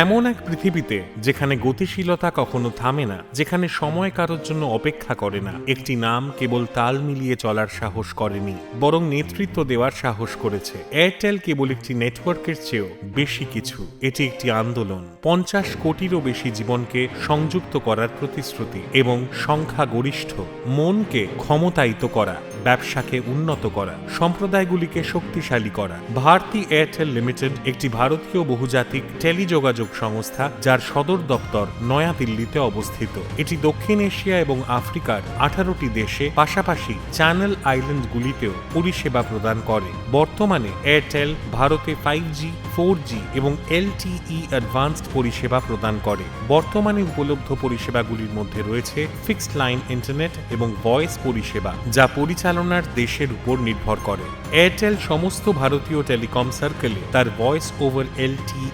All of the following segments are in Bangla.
এমন এক পৃথিবীতে যেখানে গতিশীলতা কখনো থামে না, যেখানে সময় কারোর জন্য অপেক্ষা করে না, একটি নাম কেবল তাল মিলিয়ে চলার সাহস করেনি, বরং নেতৃত্ব দেওয়ার সাহস করেছে। এয়ারটেল কেবল একটি নেটওয়ার্কের চেয়েও বেশি কিছু, এটি একটি আন্দোলন। পঞ্চাশ কোটিরও বেশি জীবনকে সংযুক্ত করার প্রতিশ্রুতি এবং সংখ্যা গরিষ্ঠ মনকে ক্ষমতায়িত করা, ব্যবসাকে উন্নত করা, সম্প্রদায়গুলিকে শক্তিশালী করা। ভারতী এয়ারটেল লিমিটেড একটি ভারতীয় বহুজাতিক টেলিযোগাযোগ সংস্থা, যার সদর দপ্তর নয়াদিল্লিতে অবস্থিত। এটি দক্ষিণ এশিয়া এবং আফ্রিকার আঠারোটি দেশে, পাশাপাশি চ্যানেল আইল্যান্ডগুলিতেও পরিষেবা প্রদান করে। বর্তমানে এয়ারটেল ভারতে ফাইভ জি ফোর জি এবং এল এলটিই অ্যাডভান্সড পরিষেবা প্রদান করে। বর্তমানে উপলব্ধ পরিষেবাগুলির মধ্যে রয়েছে ফিক্সড লাইন ইন্টারনেট এবং ভয়েস পরিষেবা, যা পরিচালনার দেশের উপর নির্ভর করে। এয়ারটেল সমস্ত ভারতীয় টেলিকম সার্কেলে তার ভয়েস ওভার এলটিই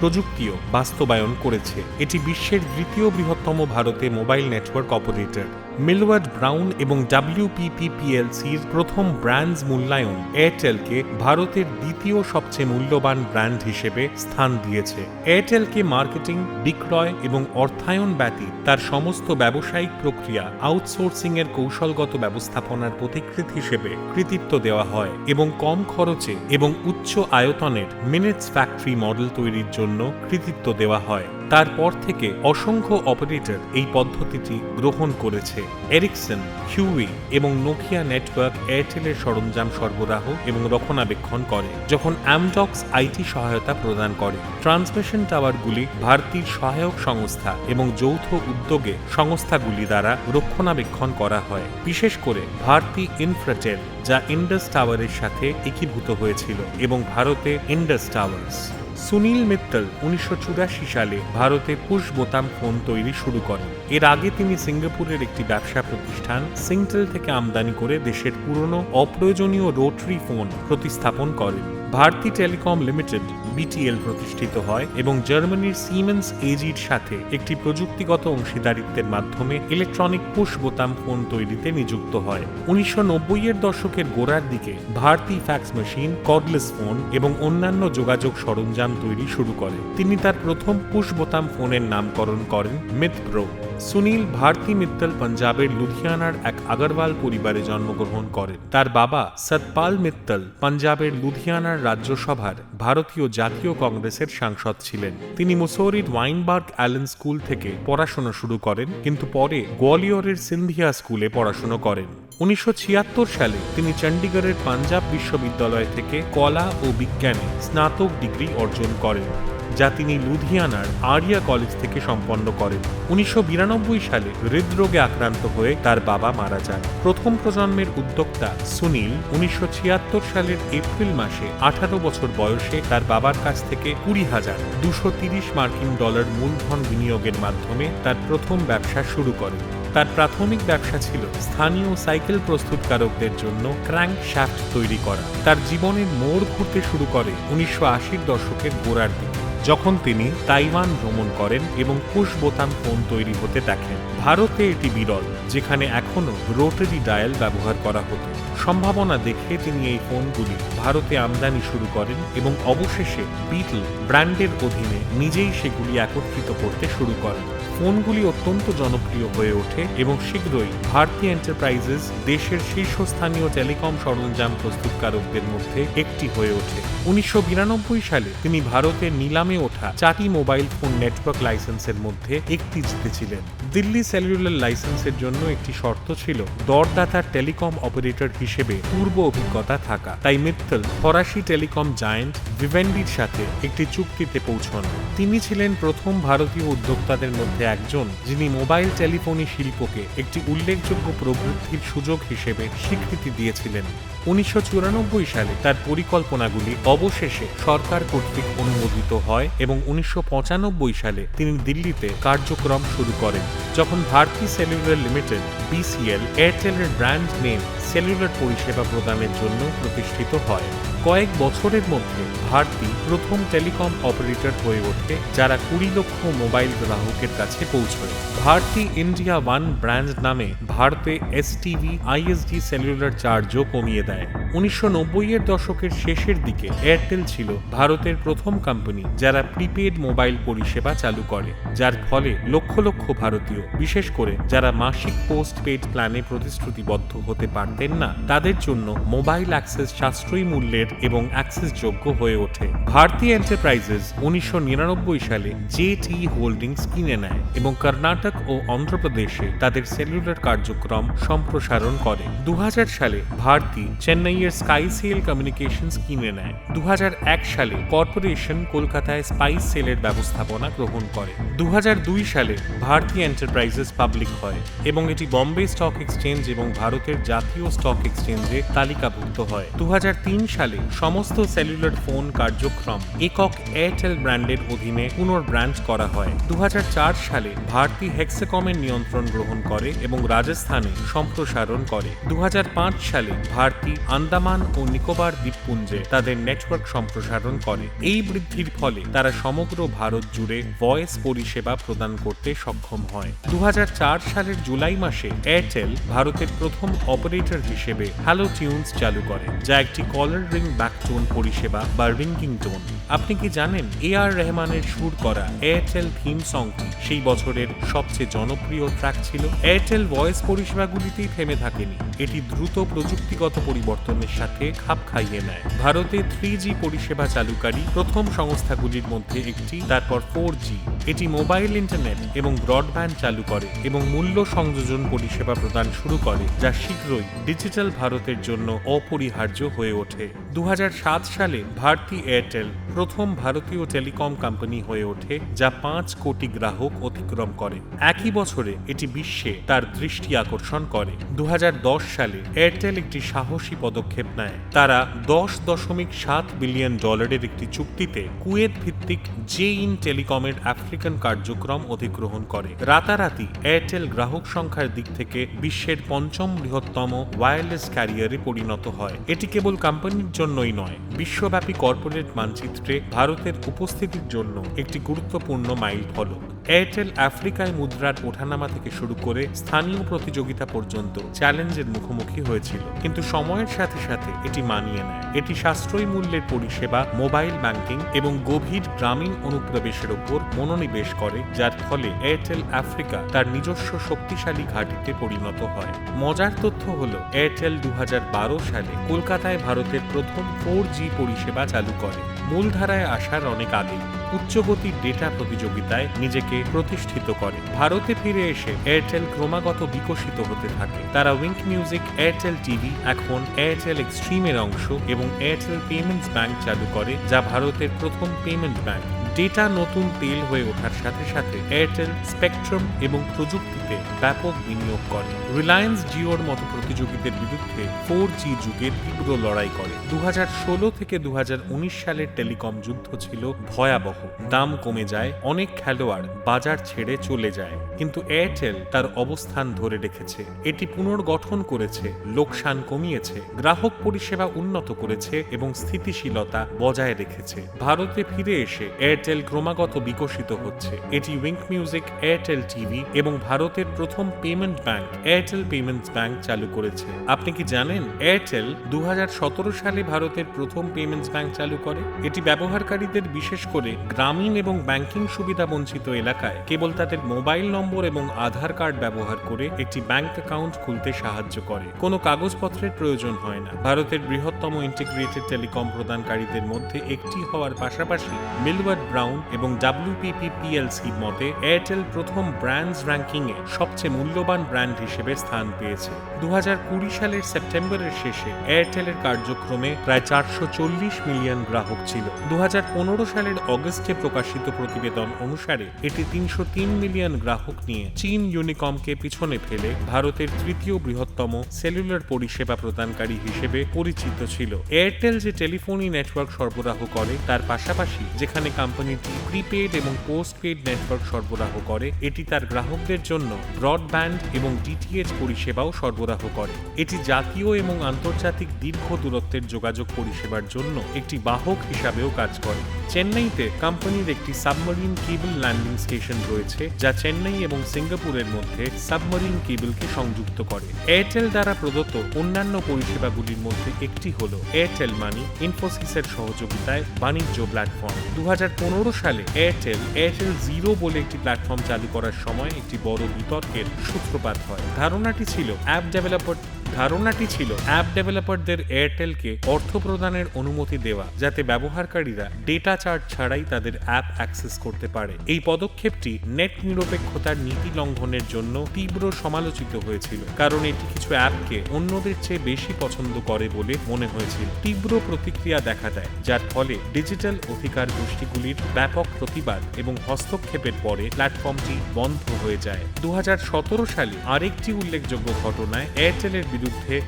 প্রযুক্তিও বাস্তবায়ন করেছে। এটি বিশ্বের দ্বিতীয় বৃহত্তম ভারতে mobile network operator. Millward Brown এবং ডাব্লিউপিপিপিএলসির প্রথম ব্র্যান্ডস মূল্যায়ন এয়ারটেলকে ভারতের দ্বিতীয় সবচেয়ে মূল্যবান ব্র্যান্ড হিসেবে স্থান দিয়েছে। এয়ারটেলকে মার্কেটিং, বিক্রয় এবং অর্থায়ন ব্যতীত তার সমস্ত ব্যবসায়িক প্রক্রিয়া আউটসোর্সিং এর কৌশলগত ব্যবস্থাপনার প্রতিকৃত হিসেবে কৃতিত্ব দেওয়া হয় এবং কম খরচে এবং উচ্চ আয়তনের মিনিটস ফ্যাক্টরি মডেল তৈরির জন্য কৃতিত্ব দেওয়া হয়। তারপর থেকে অসংখ্য অপারেটর এই পদ্ধতিটি গ্রহণ করেছে। এরিকসন, হিউই এবং নোকিয়া নেটওয়ার্ক এয়ারটেলের সরঞ্জাম সরবরাহ এবং রক্ষণাবেক্ষণ করে, যখন অ্যামডক্স আইটি সহায়তা প্রদান করে। ট্রান্সমিশন টাওয়ারগুলি ভারতীর সহায়ক সংস্থা এবং যৌথ উদ্যোগে সংস্থাগুলি দ্বারা রক্ষণাবেক্ষণ করা হয়। বিশেষ করে ভারতী ইনফ্রাটেল, যা ইন্ডাস টাওয়ারের সাথে একীভূত হয়েছিল এবং ভারতে ইন্ডাস টাওয়ার্স। সুনীল মিত্তল উনিশশো চুরাশি সালে ভারতে পুশ বোতাম ফোন তৈরি শুরু করেন। এর আগে তিনি সিঙ্গাপুরের একটি ব্যবসা প্রতিষ্ঠান সিংটেল থেকে আমদানি করে দেশের পুরনো অপ্রয়োজনীয় রোটারি ফোন প্রতিস্থাপন করেন। ভারতী টেলিকম লিমিটেড, বিটিএল প্রতিষ্ঠিত হয় এবং জার্মানির সিমেন্স এজির সাথে একটি প্রযুক্তিগত অংশীদারিত্বের মাধ্যমে ইলেকট্রনিক পুশ বোতাম ফোন তৈরিতে নিযুক্ত হয়। উনিশশো এর দশকের গোড়ার দিকে Bharti fax machine cordless phone এবং অন্যান্য যোগাযোগ সরঞ্জাম তৈরি শুরু করে। তিনি তার প্রথম পুশ বোতাম ফোনের নামকরণ করেন মিথ প্রো সুনীল ভারতী মিত্তল পাঞ্জাবের লুধিয়ানার এক আগরওয়াল পরিবারে জন্মগ্রহণ করেন। তার বাবা সতপাল মিত্তল পাঞ্জাবের লুধিয়ানার রাজ্যসভার ভারতীয় জাতীয় কংগ্রেসের সাংসদ ছিলেন। তিনি মুসৌরির ওয়াইনবার্গ অ্যালেন স্কুল থেকে পড়াশোনা শুরু করেন, কিন্তু পরে গোয়ালিয়রের সিন্ধিয়া স্কুলে পড়াশোনা করেন। উনিশশো ছিয়াত্তর সালে তিনি চণ্ডীগড়ের পাঞ্জাব বিশ্ববিদ্যালয় থেকে কলা ও বিজ্ঞানে স্নাতক ডিগ্রি অর্জন করেন। যা তিনি লুধিয়ানার আরিয়া কলেজ থেকে সম্পন্ন করেন। উনিশশো বিরানব্বই সালে হৃদরোগে আক্রান্ত হয়ে তার বাবা মারা যান। প্রথম প্রজন্মের উদ্যোক্তা সুনীল উনিশশো ছিয়াত্তর সালের এপ্রিল মাসে আঠারো বছর বয়সে তার বাবার কাছ থেকে কুড়ি হাজার দুশো তিরিশ মার্কিন ডলার মূলধন বিনিয়োগের মাধ্যমে তার প্রথম ব্যবসা শুরু করেন। তার প্রাথমিক ব্যবসা ছিল স্থানীয় সাইকেল প্রস্তুতকারকদের জন্য ক্র্যাঙ্ক শ্যাফট তৈরি করা। তার জীবনের মোড় ঘুরতে শুরু করে উনিশশো আশির দশকের গোড়ার দিকে। যখন তিনি তাইওয়ান ভ্রমণ করেন এবং পুশ বোতাম ফোন তৈরি হতে দেখেন, ভারতে এটি বিরল, যেখানে এখনও রোটারি ডায়াল ব্যবহার করা হতো। সম্ভাবনা দেখে তিনি এই ফোনগুলি ভারতে আমদানি শুরু করেন এবং অবশেষে বিটল ব্র্যান্ডের অধীনে নিজেই সেগুলি একত্রিত করতে শুরু করেন। ফোনগুলি অত্যন্ত জনপ্রিয় হয়ে ওঠে এবং শীঘ্রই ভারতী এন্টারপ্রাইজেস দেশের শীর্ষস্থানীয় টেলিকম সরঞ্জাম প্রস্তুতকারকদের মধ্যে একটি হয়ে ওঠে। উনিশশো বিরানব্বই সালে তিনি ভারতের নিলামে ওঠা চারটি মোবাইল ফোন নেটওয়ার্ক লাইসেন্সের মধ্যে একটি জিতেছিলেন। দিল্লি সেলুলার লাইসেন্সের জন্য একটি শর্ত ছিল দরদাতার টেলিকম অপারেটর হিসেবে পূর্ব অভিজ্ঞতা থাকা। তাই মিত্তল, ফরাসি টেলিকম জায়ান্ট ভিভেন্ডির সাথে একটি চুক্তিতে পৌঁছন। তিনি ছিলেন প্রথম ভারতীয় উদ্যোক্তাদের মধ্যে একজন, যিনি মোবাইল টেলিফোনি শিল্পকে একটি উল্লেখযোগ্য প্রবৃদ্ধির সুযোগ হিসেবে স্বীকৃতি দিয়েছিলেন। উনিশশো সালে তার পরিকল্পনাগুলি অবশেষে সরকার কর্তৃক অনুমোদিত হয় এবং উনিশশো পঁচানব্বই সালে তিনি দিল্লিতে কার্যক্রম শুরু করেন, যখন ভারতী সেলুলার লিমিটেড, বিসিএল, এয়ারটেলের ব্র্যান্ড নেম সেলুলার পরিষেবা প্রদানের জন্য প্রতিষ্ঠিত হয়। কয়েক বছরের মধ্যে ভারতী প্রথম টেলিকম অপারেটর হয়ে ওঠে, যারা কুড়ি লক্ষ মোবাইল গ্রাহকের কাছে পৌঁছয়। ভারতী ইন্ডিয়া ওয়ান ব্র্যান্ড নামে ভারতে এসটিভি, আইএসডি সেলুলার চার্জও কমিয়ে দেয়। উনিশশো নব্বই এর দশকের শেষের দিকে এয়ারটেল ছিল ভারতের প্রথম কোম্পানি যারা প্রিপেড মোবাইল পরিষেবা চালু করে, যার ফলে লক্ষ লক্ষ ভারতীয়, বিশেষ করে যারা মাসিক পোস্ট পেড প্ল্যানে প্রতিশ্রুতিবদ্ধ হতে পারতেন না, তাদের জন্য মোবাইল অ্যাক্সেস সাশ্রয়ী মূল্যের এবং অ্যাক্সেসযোগ্য হয়ে ওঠে। ভারতী এন্টারপ্রাইজেস উনিশশো নিরানব্বই সালে জে টি হোল্ডিংস কিনে নেয় এবং কর্ণাটক ও অন্ধ্রপ্রদেশে তাদের সেলুলার কার্যক্রম সম্প্রসারণ করে। দু হাজার সালে ভারতী, চেন্নাইয়ের স্কাই সেল কমিউনিকেশনস কিনে নেয়। দু সালে কর্পোরেশন কলকাতায় স্পাইস সেলের ব্যবস্থাপনা গ্রহণ করে। দুই হাজার দুই সালে ভারতী এন্টারপ্রাইজেস পাবলিক হয় এবং এটি বম্বে স্টক এক্সচেঞ্জ এবং ভারতের জাতীয় স্টক এক্সচেঞ্জে তালিকাভুক্ত হয়। দু সালে সমস্ত সেলুলার ফোন কার্যক্রম একক এয়ারটেল ব্র্যান্ডের অধীনে পুনর্ব্র্যান্ড করা হয়। দু হাজার চার সালে ভারতী হেক্সাকমের নিয়ন্ত্রণ গ্রহণ করে এবং রাজস্থানে সম্প্রসারণ করে। দু হাজার পাঁচ সালে ভারতী আন্দামান ও নিকোবর দ্বীপপুঞ্জে তাদের নেটওয়ার্ক সম্প্রসারণ করে। এই বৃদ্ধির ফলে তারা সমগ্র ভারত জুড়ে ভয়েস পরিষেবা প্রদান করতে সক্ষম হয়। দুই হাজার চার সালের জুলাই মাসে এয়ারটেল ভারতের প্রথম অপারেটর হিসেবে হ্যালো টিউনস চালু করে, যা একটি কলার রিং ব্যাকটোন পরিষেবা বা রিঙ্গিং টোন আপনি কি জানেন এ আর রহমানের সুর করা এয়ারটেল থিম সংটি সেই বছরের সবচেয়ে জনপ্রিয় ট্র্যাক ছিল? এয়ারটেল ভয়েস পরিষেবাগুলিতেই থেমে থাকেনি। এটি দ্রুত প্রযুক্তিগত পরিবর্তনের সাথে খাপ খাইয়ে নেয়। ভারতে থ্রি জি পরিষেবা চালুকারী প্রথম সংস্থাগুলির মধ্যে একটি, তারপর ফোর জি এটি মোবাইল ইন্টারনেট এবং ব্রডব্যান্ড চালু করে এবং মূল্য সংযোজন পরিষেবা প্রদান শুরু করে, যা শীঘ্রই ডিজিটাল ভারতের জন্য অপরিহার্য হয়ে ওঠে। দু হাজার সাত সালে ভারতী এয়ারটেল প্রথম ভারতীয় টেলিকম কোম্পানি হয়ে ওঠে যা পাঁচ কোটি গ্রাহক অতিক্রম করে। একই বছরে এটি বিশ্বে তার দৃষ্টি আকর্ষণ করে। দুহাজার দশ সালে এয়ারটেল একটি সাহসী পদক্ষেপ নেয়। তারা দশ দশমিক সাত বিলিয়ন ডলারের একটি চুক্তিতে কুয়েত ভিত্তিক জে ইন টেলিকমের আফ্রিকান কার্যক্রম অধিগ্রহণ করে। রাতারাতি এয়ারটেল গ্রাহক সংখ্যার দিক থেকে বিশ্বের পঞ্চম বৃহত্তম ওয়্যারলেস ক্যারিয়ারে পরিণত হয়। এটি কেবল কোম্পানির জন্যই নয় বিশ্বব্যাপী কর্পোরেট মানচিত্রে ভারতের উপস্থিতির জন্য একটি গুরুত্বপূর্ণ মাইল ফলক এয়ারটেল আফ্রিকায় মুদ্রার ওঠানামা থেকে শুরু করে স্থানীয় প্রতিযোগিতা পর্যন্ত চ্যালেঞ্জের মুখোমুখি হয়েছিল। কিন্তু সময়ের সাথে সাথে এটি মানিয়ে নেয়। এটি সাশ্রয়ী মূল্যের পরিষেবা, মোবাইল ব্যাংকিং এবং গভীর গ্রামীণ অনুপ্রবেশের উপর মনোনিবেশ করে, যার ফলে এয়ারটেল আফ্রিকা তার নিজস্ব শক্তিশালী ঘাঁটিতে পরিণত হয়। মজার তথ্য হল, এয়ারটেল দু হাজার বারো সালে কলকাতায় ভারতের প্রথম ফোর পরিষেবা চালু করে। মূলধারায় আসার অনেক আগে উচ্চগতির ডেটা প্রতিযোগিতায় নিজেকে প্রতিষ্ঠিত করে। ভারতে ফিরে এসে এয়ারটেল ক্রমাগত বিকশিত হতে থাকে। তারা উইঙ্ক মিউজিক এয়ারটেল টিভি, এখন এয়ারটেল এক্সট্রিমের অংশ এবং এয়ারটেল পেমেন্টস ব্যাংক চালু করে, যা ভারতের প্রথম পেমেন্ট ব্যাংক। ডেটা নতুন তেল হয়ে ওঠার সাথে সাথে এয়ারটেল, স্পেকট্রাম এবং প্রযুক্তিতে ব্যাপক বিনিয়োগ করে। রিলায়েন্স জিওর মতো প্রতিযোগীদের বিরুদ্ধে ফোর জি যুগে তীব্র লড়াই করে। দুহাজার ষোলো থেকে দুহাজার উনিশ সালের টেলিকম যুদ্ধ ছিল ভয়াবহ। দাম কমে যায়, অনেক খেলোয়াড় বাজার ছেড়ে চলে যায়। কিন্তু এয়ারটেল তার অবস্থান ধরে রেখেছে। এটি পুনর্গঠন করেছে, লোকসান কমিয়েছে, গ্রাহক পরিষেবা উন্নত করেছে এবং স্থিতিশীলতা বজায় রেখেছে। ভারতে ফিরে এসে এয়ারটেল ক্রমাগত বিকশিত হচ্ছে। এটি উইঙ্ক মিউজিক এয়ারটেল টিভি এবং ভারতের প্রথম payment bank Airtel payments bank চালু করেছে। আপনি কি জানেন এয়ারটেল দুহাজার সতেরো সালে ভারতের প্রথম পেমেন্টস ব্যাংক চালু করে? এটি ব্যবহারকারীদের বিশেষ করে গ্রামীণ এবং ব্যাংকিং সুবিধা বঞ্চিত এলাকায় কেবল তাদের মোবাইল নম্বর এবং আধার কার্ড ব্যবহার করে একটি ব্যাংক অ্যাকাউন্ট খুলতে সাহায্য করে। কোনো কাগজপত্রের প্রয়োজন হয় না। ভারতের বৃহত্তম ইন্টিগ্রেটেড টেলিকম প্রদানকারীদের মধ্যে একটি হওয়ার পাশাপাশি মিলওয়ার্ড ব্রাউন এবং ডাব্লিউপিপিপিএলসির মতে এয়ারটেল প্রথম ব্র্যান্ডস র্যাঙ্কিংয়ে সবচেয়ে মূল্যবান ব্র্যান্ড হিসেবে স্থান পেয়েছে। দু সালের সেপ্টেম্বরের শেষে এয়ারটেলের কার্যক্রমে প্রায় চারশো চল্লিশ মিলিয়ন গ্রাহক ছিল। দু সালের অগস্টে প্রকাশিত প্রতিবেদন অনুসারে, এটি তিনশো তিন মিলিয়ন গ্রাহক নিয়ে চীন ইউনিকমকে পিছনে ফেলে ভারতের তৃতীয় বৃহত্তম সেলুলার পরিষেবা প্রদানকারী হিসেবে পরিচিত ছিল। এয়ারটেল যে টেলিফোনি নেটওয়ার্ক সরবরাহ করে, তার পাশাপাশি যেখানে কোম্পানি কোম্পানিটি প্রিপেড এবং পোস্টপেড নেটওয়ার্ক সরবরাহ করে। এটি তার গ্রাহকদের জন্য ব্রডব্যান্ড এবং ডিটিএইচ পরিষেবাও সরবরাহ করে। এটি জাতীয় এবং আন্তর্জাতিক দীর্ঘ দূরত্বের যোগাযোগ পরিষেবার জন্য একটি বাহক হিসাবেও কাজ করে। চেন্নাইতে কোম্পানির একটি সাবমারিন কেবল ল্যান্ডিং স্টেশন রয়েছে, যা চেন্নাই এবং সিঙ্গাপুরের মধ্যে সাবমারিন কেবলকে সংযুক্ত করে। এয়ারটেল দ্বারা প্রদত্ত অন্যান্য পরিষেবাগুলির মধ্যে একটি হল এয়ারটেল মানি ইনফোসিসের সহযোগিতায় বাণিজ্য প্ল্যাটফর্ম দু হাজার সালে এয়ারটেল এয়ারটেল জিরো বলে একটি প্ল্যাটফর্ম চালু করার সময় একটি বড় বিতর্কের সূত্রপাত হয়। ধারণাটি ছিল অ্যাপ ডেভেলপার ধারণাটি ছিল অ্যাপ ডেভেলপারদের এয়ারটেলকে অর্থ প্রদানের অনুমতি দেওয়া, যাতে ব্যবহারকারীরা ডেটা চার্জ ছাড়াই তাদের অ্যাপ অ্যাক্সেস করতে পারে। এই পদক্ষেপটি নেট নিরপেক্ষতার নীতি লঙ্ঘনের জন্য তীব্র সমালোচিত হয়েছিল, কারণ এটি কিছু অ্যাপকে অন্যদের চেয়ে বেশি পছন্দ করে বলে মনে হয়েছিল। তীব্র প্রতিক্রিয়া দেখা দেয়, যার ফলে ডিজিটাল অধিকার গোষ্ঠীগুলির ব্যাপক প্রতিবাদ এবং হস্তক্ষেপের পরে প্ল্যাটফর্মটি বন্ধ হয়ে যায়। দু হাজার সতেরো সালে আরেকটি উল্লেখযোগ্য ঘটনায় এয়ারটেলের বিরুদ্ধে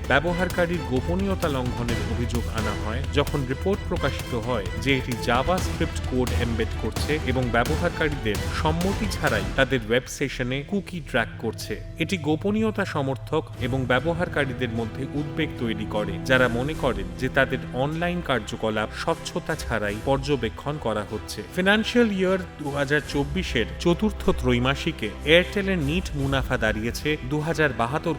ব্যবহারকারীর গোপনীয়তা লঙ্ঘনের অভিযোগ আনা হয় যখন রিপোর্ট প্রকাশিত হয় যে এটি জাভা স্ক্রিপ্ট কোড এমবেড করছে এবং ব্যবহারকারীদের সম্মতি ছাড়াই তাদের ওয়েব সেশনে কুকি ট্র্যাক করছে। এটি গোপনীয়তা সমর্থক এবং ব্যবহারকারীদের মধ্যে উদ্বেগ তৈরি করে, যারা মনে করেন যে তাদের অনলাইন কার্যকলাপ স্বচ্ছতা ছাড়াই পর্যবেক্ষণ করা হচ্ছে। ফিনান্সিয়াল ইয়ার দু হাজার চব্বিশের চতুর্থ ত্রৈমাসিকে এয়ারটেলের নিট মুনাফা দাঁড়িয়েছে দু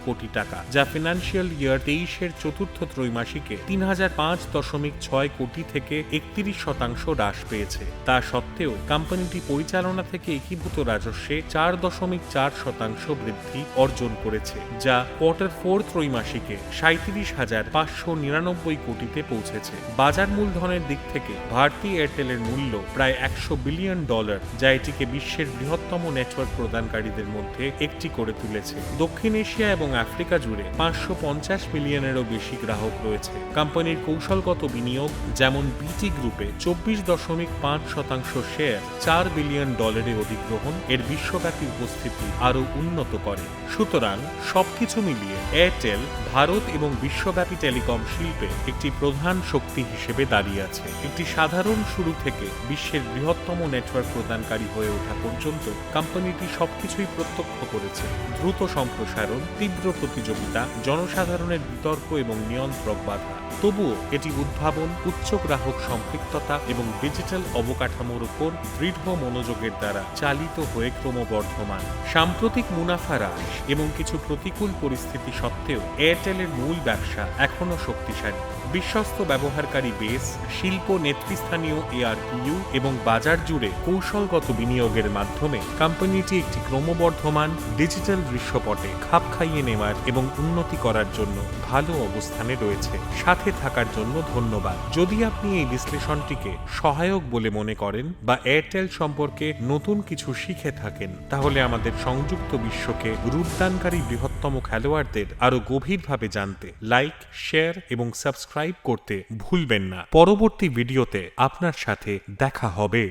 কোটি টাকা, যা ফিনান্সিয়াল ইয়ার তেইশের চতুর্থ ত্রৈমাসিকে তিন হাজার পাঁচ দশমিক ছয় কোটি থেকে একত্রিশ শতাংশ হ্রাস পেয়েছে। তা সত্ত্বেও কোম্পানিটি পরিচালনা থেকে একীভূত রাজস্বে চার দশমিক চার শতাংশ বৃদ্ধি অর্জন করেছে, যা কোয়ার্টার ফোর ত্রৈমাসিকে সাঁত্রিশ হাজার পাঁচশো নিরানব্বই কোটিতে পৌঁছেছে। বাজার মূলধনের দিক থেকে ভারতী এয়ারটেলের মূল্য প্রায় একশো বিলিয়ন ডলার, যা এটিকে বিশ্বের বৃহত্তম নেটওয়ার্ক প্রদানকারীদের মধ্যে একটি করে তুলেছে। দক্ষিণ এশিয়া এবং আফ্রিকা জুড়ে পাঁচশো পঞ্চাশ মিলিয়নেরও বেশি গ্রাহক রয়েছে। কোম্পানির কৌশলগত বিনিয়োগ, যেমন বিটি গ্রুপে চব্বিশ দশমিক পাঁচ শতাংশ শেয়ার চার বিলিয়ন ডলারে অধিগ্রহণ, এর বিশ্বব্যাপী উপস্থিতি আরও উন্নত করে। সুতরাং সবকিছু মিলিয়ে এয়ারটেল ভারত এবং বিশ্বব্যাপী টেলিকম শিল্পে একটি প্রধান শক্তি হিসেবে দাঁড়িয়ে আছে। একটি সাধারণ শুরু থেকে বিশ্বের বৃহত্তম নেটওয়ার্ক প্রদানকারী হয়ে ওঠা পর্যন্ত কোম্পানিটি সবকিছুই প্রত্যক্ষ করেছে। দ্রুত সম্প্রসারণ, তীব্র প্রতিযোগিতা জনসাধারণের বিতর্ক এবং নিয়ন্ত্রক বাধা। তবুও এটি উদ্ভাবন উচ্চ গ্রাহক সম্পৃক্ততা এবং ডিজিটাল অবকাঠামোর উপর দৃঢ় মনোযোগের দ্বারা চালিত হয়ে ক্রমবর্ধমান। সাম্প্রতিক মুনাফা হ্রাস এবং কিছু প্রতিকূল পরিস্থিতি সত্ত্বেও এয়ারটেলের মূল ব্যবসা এখনও শক্তিশালী। বিশ্বস্ত ব্যবহারকারী বেস, শিল্প নেতৃস্থানীয় এআরপিইউ এবং বাজার জুড়ে কৌশলগত বিনিয়োগের মাধ্যমে কোম্পানিটি একটি ক্রমবর্ধমান, ডিজিটাল দৃশ্যপটে খাপ খাইয়ে নেওয়ার এবং উন্নতি করার জন্য ভালো অবস্থানে রয়েছে। সাথে থাকার জন্য ধন্যবাদ। যদি আপনি এই বিশ্লেষণটিকে সহায়ক বলে মনে করেন বা এয়ারটেল সম্পর্কে নতুন কিছু শিখে থাকেন, তাহলে আমাদের সংযুক্ত বিশ্বকে রূপদানকারী বৃহত্তম খেলোয়াড়দের আরও গভীরভাবে জানতে, লাইক, শেয়ার এবং সাবস্ক্রাইব করতে ভুলবেন না। পরবর্তী ভিডিওতে আপনার সাথে দেখা হবে।